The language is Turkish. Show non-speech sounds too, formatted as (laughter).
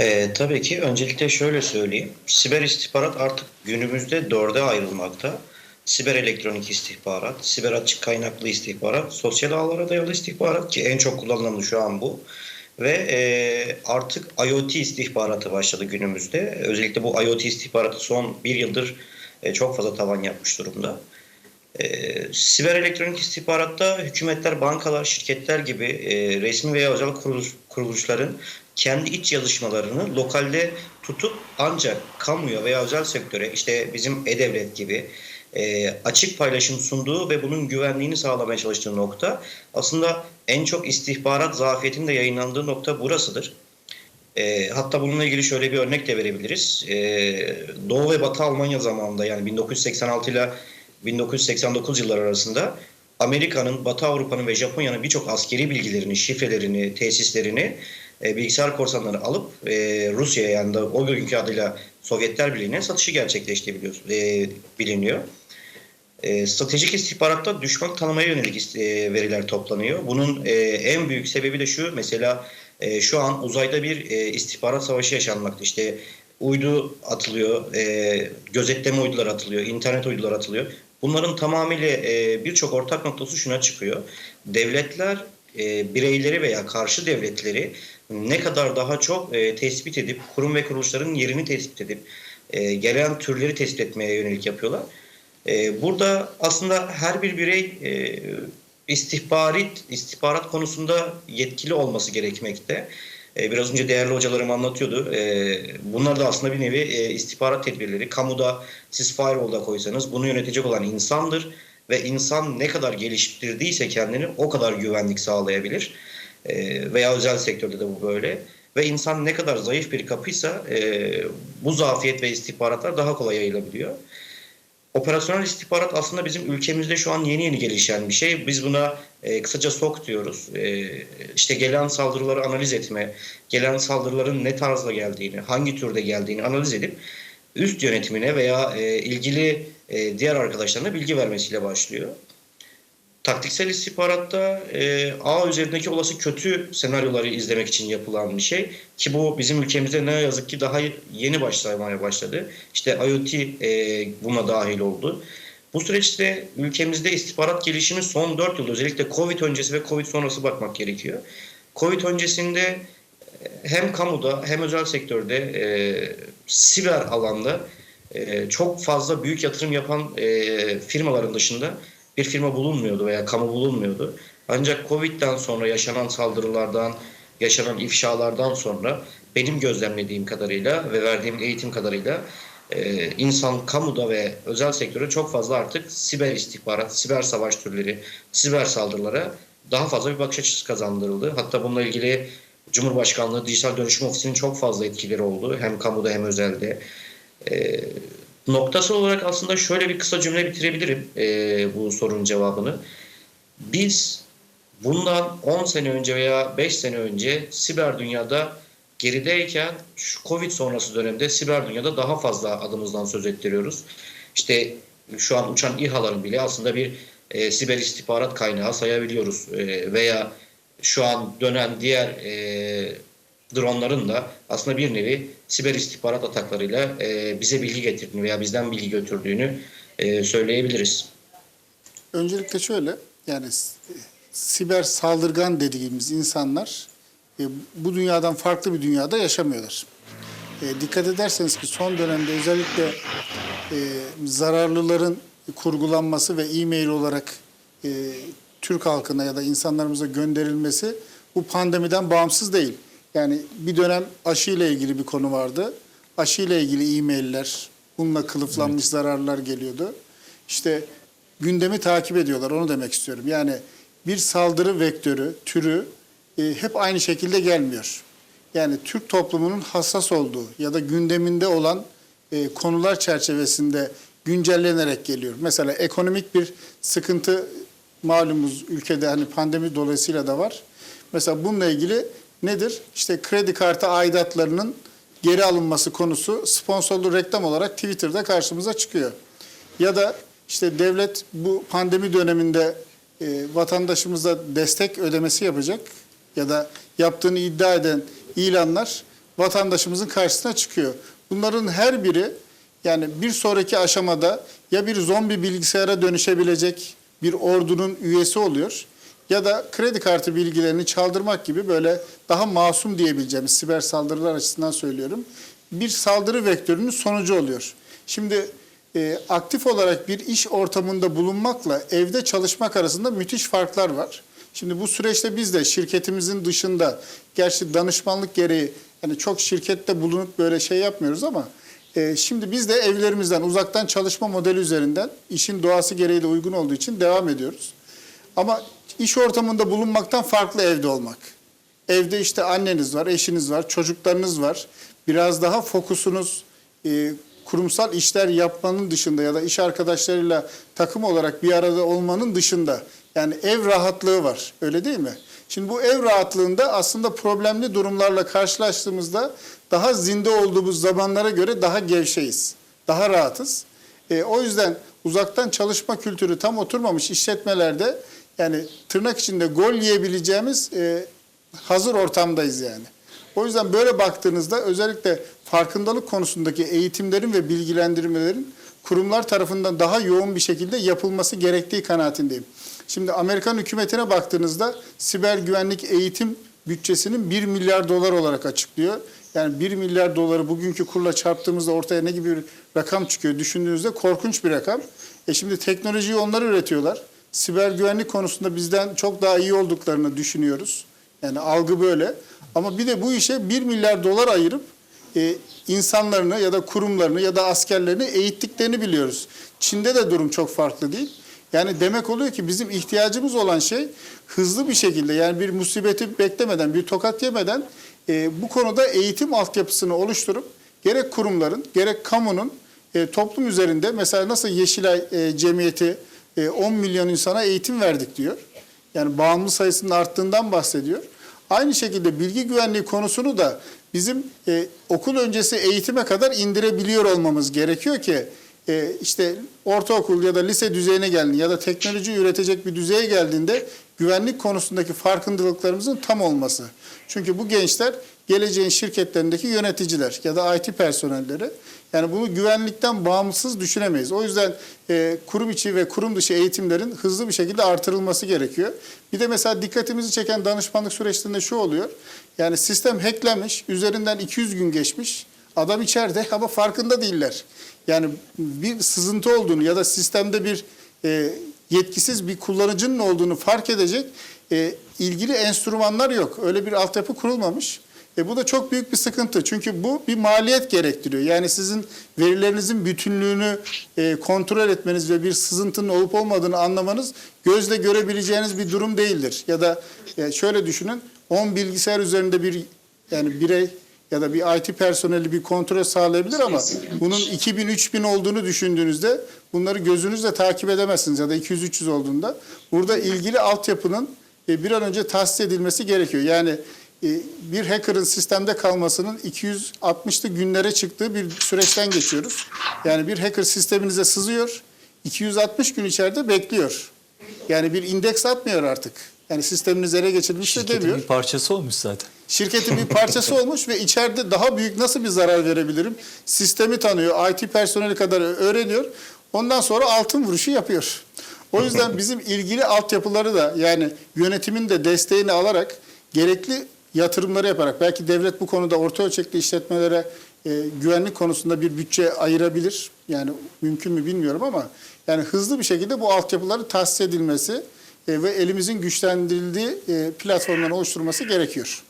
Ee, tabii ki öncelikle şöyle söyleyeyim. Siber istihbarat artık günümüzde dörde ayrılmakta. Siber elektronik istihbarat, siber açık kaynaklı istihbarat, sosyal ağlara dayalı istihbarat ki en çok kullanılanı şu an bu. Ve e, artık IoT istihbaratı başladı günümüzde. Özellikle bu IoT istihbaratı son bir yıldır e, çok fazla tavan yapmış durumda. E, siber elektronik istihbaratta hükümetler, bankalar, şirketler gibi e, resmi veya özel kuruluş, kuruluşların kendi iç yazışmalarını lokalde tutup ancak kamuya veya özel sektöre işte bizim e-devlet gibi e, açık paylaşım sunduğu ve bunun güvenliğini sağlamaya çalıştığı nokta aslında en çok istihbarat zafiyetinin de yayınlandığı nokta burasıdır. E, hatta bununla ilgili şöyle bir örnek de verebiliriz. E, Doğu ve Batı Almanya zamanında yani 1986 ile 1989 yılları arasında Amerika'nın, Batı Avrupa'nın ve Japonya'nın birçok askeri bilgilerini, şifrelerini, tesislerini e, bilgisayar korsanları alıp e, Rusya'ya yani da o günkü adıyla Sovyetler Birliği'ne satışı gerçekleştiği biliyor, e, biliniyor. E, stratejik istihbaratta düşman tanımaya yönelik e, veriler toplanıyor. Bunun e, en büyük sebebi de şu mesela e, şu an uzayda bir e, istihbarat savaşı yaşanmakta. İşte uydu atılıyor, e, gözetleme uyduları atılıyor, internet uyduları atılıyor. Bunların tamamıyla e, birçok ortak noktası şuna çıkıyor. Devletler e, bireyleri veya karşı devletleri ne kadar daha çok e, tespit edip kurum ve kuruluşların yerini tespit edip e, gelen türleri tespit etmeye yönelik yapıyorlar. E, burada aslında her bir birey e, istihbarat istihbarat konusunda yetkili olması gerekmekte. E, biraz önce değerli hocalarım anlatıyordu. E, bunlar da aslında bir nevi e, istihbarat tedbirleri. Kamuda siz firewall'da koysanız bunu yönetecek olan insandır ve insan ne kadar geliştirdiyse kendini o kadar güvenlik sağlayabilir. E, veya özel sektörde de bu böyle. Ve insan ne kadar zayıf bir kapıysa e, bu zafiyet ve istihbaratlar daha kolay yayılabiliyor. Operasyonel istihbarat aslında bizim ülkemizde şu an yeni yeni gelişen bir şey. Biz buna e, kısaca SOK diyoruz. E, işte gelen saldırıları analiz etme, gelen saldırıların ne tarzda geldiğini, hangi türde geldiğini analiz edip üst yönetimine veya e, ilgili e, diğer arkadaşlarına bilgi vermesiyle başlıyor. Taktiksel istihbaratta e, ağ üzerindeki olası kötü senaryoları izlemek için yapılan bir şey. Ki bu bizim ülkemizde ne yazık ki daha yeni başlamaya başladı. İşte IoT e, buna dahil oldu. Bu süreçte ülkemizde istihbarat gelişimi son 4 yıl özellikle Covid öncesi ve Covid sonrası bakmak gerekiyor. Covid öncesinde e, hem kamuda hem özel sektörde e, siber alanda e, çok fazla büyük yatırım yapan e, firmaların dışında bir firma bulunmuyordu veya kamu bulunmuyordu. Ancak Covid'den sonra yaşanan saldırılardan, yaşanan ifşalardan sonra benim gözlemlediğim kadarıyla ve verdiğim eğitim kadarıyla e, insan kamuda ve özel sektörde çok fazla artık siber istihbarat, siber savaş türleri, siber saldırılara daha fazla bir bakış açısı kazandırıldı. Hatta bununla ilgili Cumhurbaşkanlığı Dijital Dönüşüm Ofisi'nin çok fazla etkileri oldu. Hem kamuda hem özelde. E, noktasal olarak aslında şöyle bir kısa cümle bitirebilirim e, bu sorunun cevabını. Biz bundan 10 sene önce veya 5 sene önce siber dünyada gerideyken şu Covid sonrası dönemde siber dünyada daha fazla adımızdan söz ettiriyoruz. İşte şu an uçan İHA'ların bile aslında bir e, siber istihbarat kaynağı sayabiliyoruz. E, veya şu an dönen diğer e, dronların da aslında bir nevi siber istihbarat ataklarıyla e, bize bilgi getirdiğini veya bizden bilgi götürdüğünü e, söyleyebiliriz. Öncelikle şöyle yani siber saldırgan dediğimiz insanlar e, bu dünyadan farklı bir dünyada yaşamıyorlar. E, dikkat ederseniz ki son dönemde özellikle e, zararlıların kurgulanması ve e-mail olarak e, Türk halkına ya da insanlarımıza gönderilmesi bu pandemiden bağımsız değil. Yani bir dönem aşı ile ilgili bir konu vardı. Aşı ile ilgili e-mailler, bununla kılıflanmış zararlar geliyordu. İşte gündemi takip ediyorlar onu demek istiyorum. Yani bir saldırı vektörü, türü e, hep aynı şekilde gelmiyor. Yani Türk toplumunun hassas olduğu ya da gündeminde olan e, konular çerçevesinde güncellenerek geliyor. Mesela ekonomik bir sıkıntı malumuz ülkede hani pandemi dolayısıyla da var. Mesela bununla ilgili nedir? İşte kredi kartı aidatlarının geri alınması konusu sponsorlu reklam olarak Twitter'da karşımıza çıkıyor. Ya da işte devlet bu pandemi döneminde e, vatandaşımıza destek ödemesi yapacak ya da yaptığını iddia eden ilanlar vatandaşımızın karşısına çıkıyor. Bunların her biri yani bir sonraki aşamada ya bir zombi bilgisayara dönüşebilecek bir ordunun üyesi oluyor ya da kredi kartı bilgilerini çaldırmak gibi böyle daha masum diyebileceğimiz siber saldırılar açısından söylüyorum. Bir saldırı vektörünün sonucu oluyor. Şimdi e, aktif olarak bir iş ortamında bulunmakla evde çalışmak arasında müthiş farklar var. Şimdi bu süreçte biz de şirketimizin dışında gerçi danışmanlık gereği yani çok şirkette bulunup böyle şey yapmıyoruz ama e, şimdi biz de evlerimizden uzaktan çalışma modeli üzerinden işin doğası gereği de uygun olduğu için devam ediyoruz. Ama iş ortamında bulunmaktan farklı evde olmak. Evde işte anneniz var, eşiniz var, çocuklarınız var. Biraz daha fokusunuz e, kurumsal işler yapmanın dışında ya da iş arkadaşlarıyla takım olarak bir arada olmanın dışında. Yani ev rahatlığı var. Öyle değil mi? Şimdi bu ev rahatlığında aslında problemli durumlarla karşılaştığımızda daha zinde olduğumuz zamanlara göre daha gevşeyiz. Daha rahatız. E, o yüzden uzaktan çalışma kültürü tam oturmamış işletmelerde yani tırnak içinde gol yiyebileceğimiz e, hazır ortamdayız yani. O yüzden böyle baktığınızda özellikle farkındalık konusundaki eğitimlerin ve bilgilendirmelerin kurumlar tarafından daha yoğun bir şekilde yapılması gerektiği kanaatindeyim. Şimdi Amerikan hükümetine baktığınızda siber güvenlik eğitim bütçesinin 1 milyar dolar olarak açıklıyor. Yani 1 milyar doları bugünkü kurla çarptığımızda ortaya ne gibi bir rakam çıkıyor düşündüğünüzde korkunç bir rakam. E şimdi teknolojiyi onlar üretiyorlar. Siber güvenlik konusunda bizden çok daha iyi olduklarını düşünüyoruz. Yani algı böyle. Ama bir de bu işe 1 milyar dolar ayırıp e, insanlarını ya da kurumlarını ya da askerlerini eğittiklerini biliyoruz. Çin'de de durum çok farklı değil. Yani demek oluyor ki bizim ihtiyacımız olan şey hızlı bir şekilde yani bir musibeti beklemeden, bir tokat yemeden e, bu konuda eğitim altyapısını oluşturup gerek kurumların gerek kamunun e, toplum üzerinde mesela nasıl Yeşilay e, Cemiyeti e, 10 milyon insana eğitim verdik diyor. Yani bağımlı sayısının arttığından bahsediyor. Aynı şekilde bilgi güvenliği konusunu da bizim e, okul öncesi eğitime kadar indirebiliyor olmamız gerekiyor ki e, işte ortaokul ya da lise düzeyine geldiğinde ya da teknoloji üretecek bir düzeye geldiğinde güvenlik konusundaki farkındalıklarımızın tam olması. Çünkü bu gençler geleceğin şirketlerindeki yöneticiler ya da IT personelleri. Yani bunu güvenlikten bağımsız düşünemeyiz. O yüzden e, kurum içi ve kurum dışı eğitimlerin hızlı bir şekilde artırılması gerekiyor. Bir de mesela dikkatimizi çeken danışmanlık süreçlerinde şu oluyor. Yani sistem hacklenmiş, üzerinden 200 gün geçmiş. Adam içeride ama farkında değiller. Yani bir sızıntı olduğunu ya da sistemde bir e, yetkisiz bir kullanıcının olduğunu fark edecek e, ilgili enstrümanlar yok. Öyle bir altyapı kurulmamış. E bu da çok büyük bir sıkıntı. Çünkü bu bir maliyet gerektiriyor. Yani sizin verilerinizin bütünlüğünü e, kontrol etmeniz ve bir sızıntının olup olmadığını anlamanız gözle görebileceğiniz bir durum değildir. Ya da e, şöyle düşünün 10 bilgisayar üzerinde bir yani birey ya da bir IT personeli bir kontrol sağlayabilir ama bunun 2000-3000 olduğunu düşündüğünüzde bunları gözünüzle takip edemezsiniz ya da 200-300 olduğunda. Burada ilgili altyapının e, bir an önce tahsis edilmesi gerekiyor. Yani bir hacker'ın sistemde kalmasının 260'lı günlere çıktığı bir süreçten geçiyoruz. Yani bir hacker sisteminize sızıyor, 260 gün içeride bekliyor. Yani bir indeks atmıyor artık. Yani sisteminiz ele geçirilmiş de Şirketin demiyor. bir parçası olmuş zaten. Şirketin bir parçası (laughs) olmuş ve içeride daha büyük nasıl bir zarar verebilirim? Sistemi tanıyor, IT personeli kadar öğreniyor. Ondan sonra altın vuruşu yapıyor. O yüzden bizim ilgili altyapıları da yani yönetimin de desteğini alarak gerekli yatırımları yaparak belki devlet bu konuda orta ölçekli işletmelere e, güvenlik konusunda bir bütçe ayırabilir. Yani mümkün mü bilmiyorum ama yani hızlı bir şekilde bu altyapıları tahsis edilmesi e, ve elimizin güçlendirildiği e, platformların oluşturulması gerekiyor.